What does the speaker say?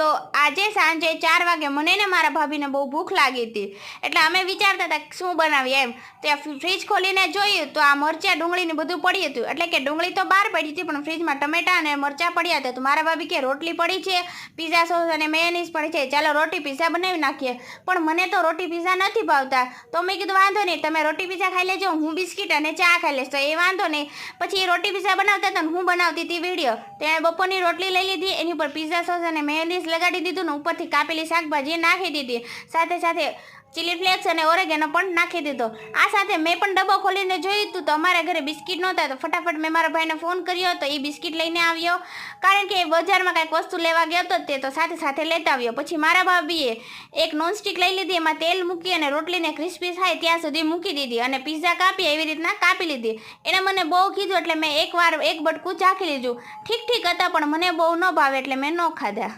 તો આજે સાંજે ચાર વાગે મને ને મારા ભાભીને બહુ ભૂખ લાગી હતી. એટલે અમે વિચારતા હતા શું બનાવીએ એમ. ત્યાં ફ્રીજ ખોલીને જોયું તો આ મરચાં ડુંગળીને બધું પડ્યું હતું. એટલે કે ડુંગળી તો બહાર પડી હતી, પણ ફ્રીજમાં ટમેટા અને મરચાં પડ્યા હતા. તો મારા ભાભી કે, રોટલી પડી છે પીઝા સોસ અને મેયોનીઝ પડી છે. ચાલો રોટી પીઝા બનાવી નાખીએ. પણ મને તો રોટી પીઝા નથી ભાવતા. તો મેં કીધું, વાંધો નહીં, તમે રોટી પીઝા ખાઈ લેજો, હું બિસ્કિટ અને ચા ખાઈ લઈશ. તો એ વાંધો નહીં. પછી એ રોટી પીઝા બનાવતા હતા હું બનાવતી હતી વીડિયો તેણે બપોરની રોટલી લઈ લીધી, એની ઉપર પીઝા સોસ અને મેયોનીઝ લગાડી દીધું ને ઉપરથી કાપેલી શાકભાજી નાખી દીધી. સાથે સાથે ચીલી ફ્લેક્સ અને ઓરેગેનો પણ નાખી દીધો. આ સાથે મેં પણ ડબ્બો ખોલીને જોયું હતું તો અમારા ઘરે બિસ્કિટ નહોતા તો ફટાફટ મેં મારા ભાઈને ફોન કર્યો તો એ બિસ્કિટ લઈને આવ્યો. કારણ કે એ બજારમાં કાંઈક વસ્તુ લેવા ગયો હતો તે તો સાથે સાથે લેતા આવ્યો. પછી મારા ભાભીએ એક નોનસ્ટિક લઈ લીધી, એમાં તેલ મૂકી અને રોટલીને ક્રિસ્પી થાય ત્યાં સુધી મૂકી દીધી અને પિઝા કાપી એવી રીતના કાપી લીધી. એને મને બહુ કીધું એટલે મેં એકવાર એક બટકું ચાખી લીધું. ઠીક ઠીક હતા પણ મને બહુ ન ભાવે એટલે મેં ન ખાધા.